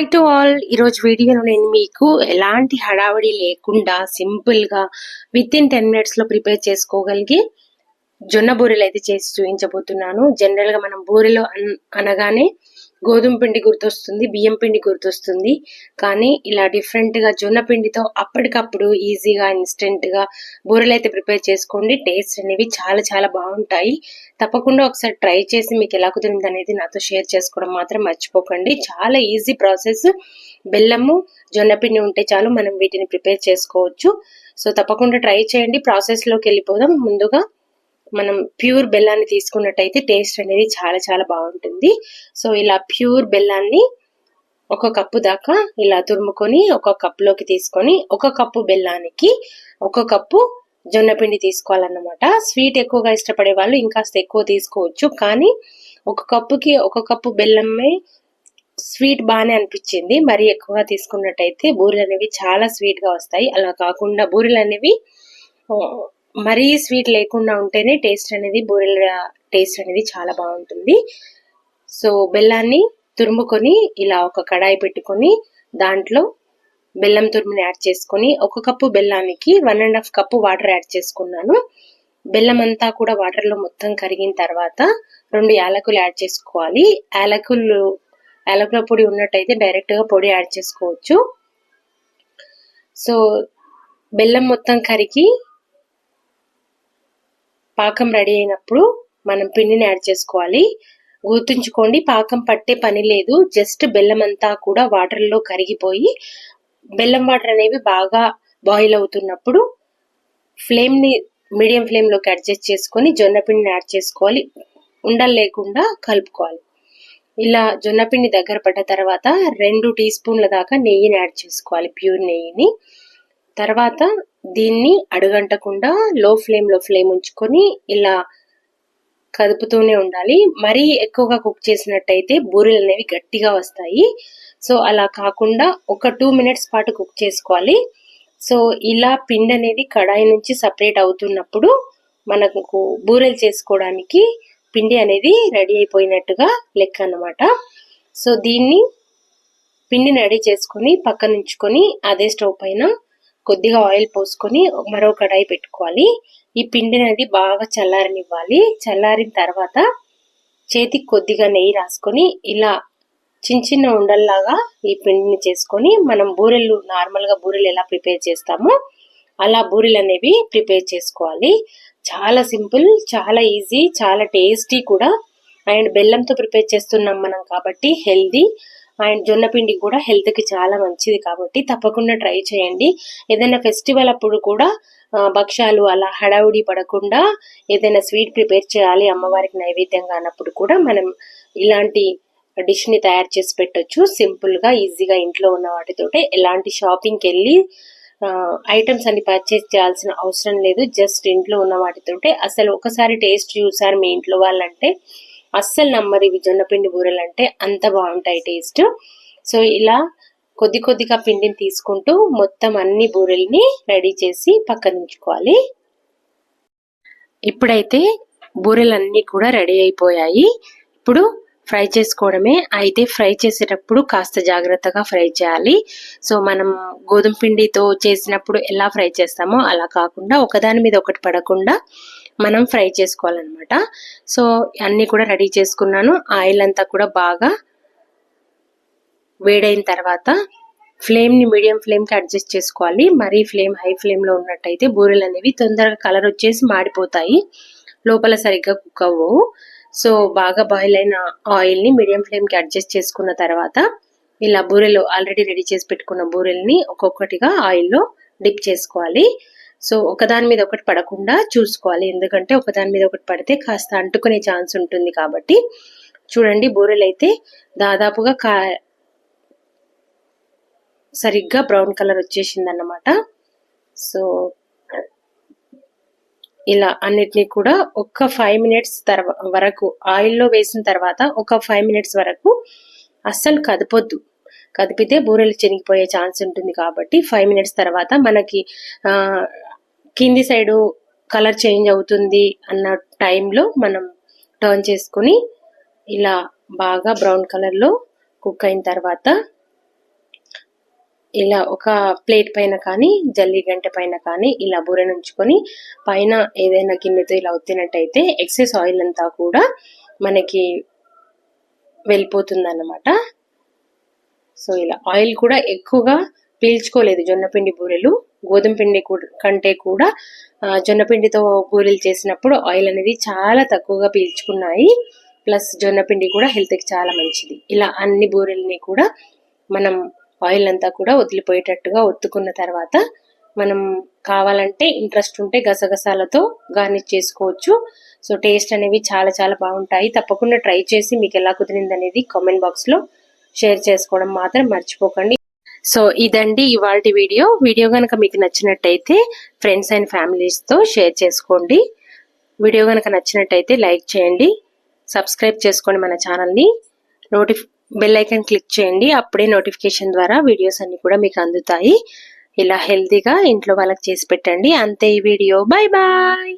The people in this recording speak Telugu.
హాయ్ టు ఆల్ ఈరోజు వీడియోలో నేను మీకు ఎలాంటి హడావడి లేకుండా సింపుల్గా విత్ ఇన్ టెన్ మినిట్స్లో ప్రిపేర్ చేసుకోగలిగి జొన్న బూరెలు అయితే చేసి చూపించబోతున్నాను. జనరల్గా మనం బూరెలు అన్- అనగానే గోధుమ పిండి గుర్తొస్తుంది బియ్యం పిండి గుర్తొస్తుంది. కానీ ఇలా డిఫరెంట్గా జొన్న పిండితో అప్పటికప్పుడు ఈజీగా ఇన్స్టెంట్గా బూరెలు అయితే ప్రిపేర్ చేసుకోండి. టేస్ట్ అనేవి చాలా చాలా బాగుంటాయి. తప్పకుండా ఒకసారి ట్రై చేసి మీకు ఎలా కుదిరింది అనేది నాతో షేర్ చేసుకోవడం మాత్రం మర్చిపోకండి. చాలా ఈజీ ప్రాసెస్ బెల్లము జొన్న పిండి ఉంటే చాలు మనం వీటిని ప్రిపేర్ చేసుకోవచ్చు. సో తప్పకుండా ట్రై చేయండి. ప్రాసెస్లోకి వెళ్ళిపోదాం. ముందుగా మనం ప్యూర్ బెల్లాన్ని తీసుకున్నట్టయితే టేస్ట్ అనేది చాలా చాలా బాగుంటుంది. సో ఇలా ప్యూర్ బెల్లాన్ని ఒక కప్పు దాకా ఇలా తురుముకొని ఒక కప్పులోకి తీసుకొని ఒక కప్పు బెల్లానికి ఒక కప్పు జొన్న పిండి తీసుకోవాలన్నమాట. స్వీట్ ఎక్కువగా ఇష్టపడే వాళ్ళు ఇంకాస్త ఎక్కువ తీసుకోవచ్చు. కానీ ఒక కప్పుకి ఒక కప్పు బెల్లమే స్వీట్ బాగానే అనిపించింది. మరి ఎక్కువగా తీసుకున్నట్టయితే బూరెలు అనేవి చాలా స్వీట్గా వస్తాయి. అలా కాకుండా బూరెలు అనేవి మరీ స్వీట్ లేకుండా ఉంటేనే టేస్ట్ అనేది బూరెల టేస్ట్ అనేది చాలా బాగుంటుంది. సో బెల్లాన్ని తురుముకొని ఇలా ఒక కడాయి పెట్టుకొని దాంట్లో బెల్లం తురుముని యాడ్ చేసుకొని ఒక cup బెల్లానికి one and half cup water add చేసుకున్నాను. బెల్లం అంతా కూడా వాటర్లో మొత్తం కరిగిన తర్వాత రెండు యాలకులు యాడ్ చేసుకోవాలి. యాలకులు యాలకుల పొడి ఉన్నట్టయితే డైరెక్ట్గా పొడి యాడ్ చేసుకోవచ్చు. సో బెల్లం మొత్తం కరిగి పాకం రెడీ అయినప్పుడు మనం పిండిని యాడ్ చేసుకోవాలి. గుర్తుంచుకోండి పాకం పట్టే పని లేదు. జస్ట్ బెల్లం అంతా కూడా వాటర్లో కరిగిపోయి బెల్లం వాటర్ అనేవి బాగా బాయిల్ అవుతున్నప్పుడు ఫ్లేమ్ని మీడియం ఫ్లేమ్లోకి అడ్జస్ట్ చేసుకొని జొన్న పిండిని యాడ్ చేసుకోవాలి. ఉండలు లేకుండా కలుపుకోవాలి. ఇలా జొన్న పిండి దగ్గర పడ్డ తర్వాత రెండు టీ స్పూన్ల దాకా నెయ్యిని యాడ్ చేసుకోవాలి ప్యూర్ నెయ్యిని. తర్వాత దీన్ని అడుగంటకుండా లో ఫ్లేమ్లో ఫ్లేమ్ ఉంచుకొని ఇలా కదుపుతూనే ఉండాలి. మరీ ఎక్కువగా కుక్ చేసినట్టయితే బూరెలు అనేవి గట్టిగా వస్తాయి. సో అలా కాకుండా ఒక టూ మినిట్స్ పాటు కుక్ చేసుకోవాలి. సో ఇలా పిండి అనేది కడాయి నుంచి సపరేట్ అవుతున్నప్పుడు మనకు బూరెలు చేసుకోవడానికి పిండి అనేది రెడీ అయిపోయినట్టుగా లెక్క అన్నమాట. సో దీన్ని పిండిని రెడీ చేసుకొని పక్కనుంచుకొని అదే స్టవ్ పైన కొద్దిగా ఆయిల్ పోసుకొని మరో కడాయి పెట్టుకోవాలి. ఈ పిండి అనేది బాగా చల్లారనివ్వాలి. చల్లారిన తర్వాత చేతికి కొద్దిగా నెయ్యి రాసుకొని ఇలా చిన్న చిన్న ఉండల్లాగా ఈ పిండిని చేసుకొని మనం బూరెలు నార్మల్గా బూరెలు ఎలా ప్రిపేర్ చేస్తామో అలా బూరెలు అనేవి ప్రిపేర్ చేసుకోవాలి. చాలా సింపుల్ చాలా ఈజీ చాలా టేస్టీ కూడా. అండ్ బెల్లంతో ప్రిపేర్ చేస్తున్నాం మనం కాబట్టి హెల్దీ. అండ్ జొన్న పిండి కూడా హెల్త్కి చాలా మంచిది కాబట్టి తప్పకుండా ట్రై చేయండి. ఏదైనా ఫెస్టివల్ అప్పుడు కూడా భక్ష్యాలు అలా హడావుడి పడకుండా ఏదైనా స్వీట్ ప్రిపేర్ చేయాలి అమ్మవారికి నైవేద్యంగా అన్నప్పుడు కూడా మనం ఇలాంటి డిష్ని తయారు చేసి పెట్టొచ్చు. సింపుల్గా ఈజీగా ఇంట్లో ఉన్న వాటితోటే ఎలాంటి షాపింగ్కి వెళ్ళి ఐటమ్స్ అన్ని పర్చేస్ చేయాల్సిన అవసరం లేదు. జస్ట్ ఇంట్లో ఉన్న వాటితోటే. అసలు ఒకసారి టేస్ట్ చూసారు మీ ఇంట్లో వాళ్ళంటే అస్సలు నమ్మరు ఇవి జొన్నపిండి బూరెలు అంటే అంత బాగుంటాయి టేస్ట్. సో ఇలా కొద్ది కొద్దిగా పిండిని తీసుకుంటూ మొత్తం అన్ని బూరెల్ని రెడీ చేసి పక్కన ఉంచుకోవాలి. ఇప్పుడైతే బూరెలన్నీ కూడా రెడీ అయిపోయాయి. ఇప్పుడు ఫ్రై చేసుకోవడమే. అయితే ఫ్రై చేసేటప్పుడు కాస్త జాగ్రత్తగా ఫ్రై చేయాలి. సో మనం గోధుమ పిండితో చేసినప్పుడు ఎలా ఫ్రై చేస్తామో అలా కాకుండా ఒకదాని మీద ఒకటి పడకుండా మనం ఫ్రై చేసుకోవాలన్నమాట. సో అన్నీ కూడా రెడీ చేసుకున్నాను. ఆయిల్ అంతా కూడా బాగా వేడైన తర్వాత ఫ్లేమ్ని మీడియం ఫ్లేమ్కి అడ్జస్ట్ చేసుకోవాలి. మరీ ఫ్లేమ్ హై ఫ్లేమ్లో ఉన్నట్టయితే బూరెలు అనేవి తొందరగా కలర్ వచ్చేసి మాడిపోతాయి. లోపల సరిగ్గా కుక్ అవ్వవు. సో బాగా బాయిల్ అయిన ఆయిల్ని మీడియం ఫ్లేమ్కి అడ్జస్ట్ చేసుకున్న తర్వాత ఇలా బూరెలు ఆల్రెడీ రెడీ చేసి పెట్టుకున్న బూరెల్ని ఒక్కొక్కటిగా ఆయిల్లో డిప్ చేసుకోవాలి. సో ఒకదాని మీద ఒకటి పడకుండా చూసుకోవాలి. ఎందుకంటే ఒకదాని మీద ఒకటి పడితే కాస్త అంటుకునే ఛాన్స్ ఉంటుంది కాబట్టి. చూడండి బూరెలు అయితే దాదాపుగా కా సరిగ్గా బ్రౌన్ కలర్ వచ్చేసింది అన్నమాట సో ఇలా అన్నిటినీ కూడా ఒక ఫైవ్ మినిట్స్ తర్వా వరకు ఆయిల్లో వేసిన తర్వాత ఒక ఫైవ్ మినిట్స్ వరకు అస్సలు కదపొద్దు. కదిపితే బూరెలు చెనిగిపోయే ఛాన్స్ ఉంటుంది కాబట్టి ఫైవ్ మినిట్స్ తర్వాత మనకి కింది సైడు కలర్ చేంజ్ అవుతుంది అన్న టైంలో మనం టర్న్ చేసుకొని ఇలా బాగా బ్రౌన్ కలర్లో కుక్ అయిన తర్వాత ఇలా ఒక ప్లేట్ పైన కానీ జల్లి గంట పైన కానీ ఇలా బూరెను ఉంచుకొని పైన ఏదైనా గిన్నెతో ఇలా ఒత్తినట్టయితే ఎక్సెస్ ఆయిల్ అంతా కూడా మనకి వెళ్ళిపోతుందన్నమాట. సో ఇలా ఆయిల్ కూడా ఎక్కువగా పీల్చుకోలేదు జొన్నపిండి బూరెలు. గోధుమ పిండి కూడా- కంటే కూడా జొన్న జొన్నపిండితో బూరెలు చేసినప్పుడు ఆయిల్ అనేది చాలా తక్కువగా పీల్చుకున్నాయి. ప్లస్ జొన్నపిండి కూడా హెల్త్కి చాలా మంచిది. ఇలా అన్ని బూరెల్ని కూడా మనం ఆయిల్ అంతా కూడా వదిలిపోయేటట్టుగా ఒత్తుకున్న తర్వాత మనం కావాలంటే ఇంట్రెస్ట్ ఉంటే గసగసాలతో గార్నిష్ చేసుకోవచ్చు. సో టేస్ట్ అనేవి చాలా చాలా బాగుంటాయి. తప్పకుండా ట్రై చేసి మీకు ఎలా కుదిరింది అనేది కామెంట్ బాక్స్లో షేర్ చేసుకోవడం మాత్రం మర్చిపోకండి. సో ఇదండి ఇవాళ వీడియో. వీడియో కనుక మీకు నచ్చినట్టయితే ఫ్రెండ్స్ అండ్ ఫ్యామిలీస్తో షేర్ చేసుకోండి. వీడియో కనుక నచ్చినట్టయితే లైక్ చేయండి. సబ్స్క్రైబ్ చేసుకోండి మన ఛానల్ని నోటిఫ్ బెల్ ఐకాన్ క్లిక్ చేయండి. అప్పుడే నోటిఫికేషన్ ద్వారా వీడియోస్ అన్ని కూడా మీకు అందుతాయి. ఇలా హెల్తీగా ఇంట్లో వాళ్ళకి చేసి పెట్టండి. అంతే ఈ వీడియో. Bye bye.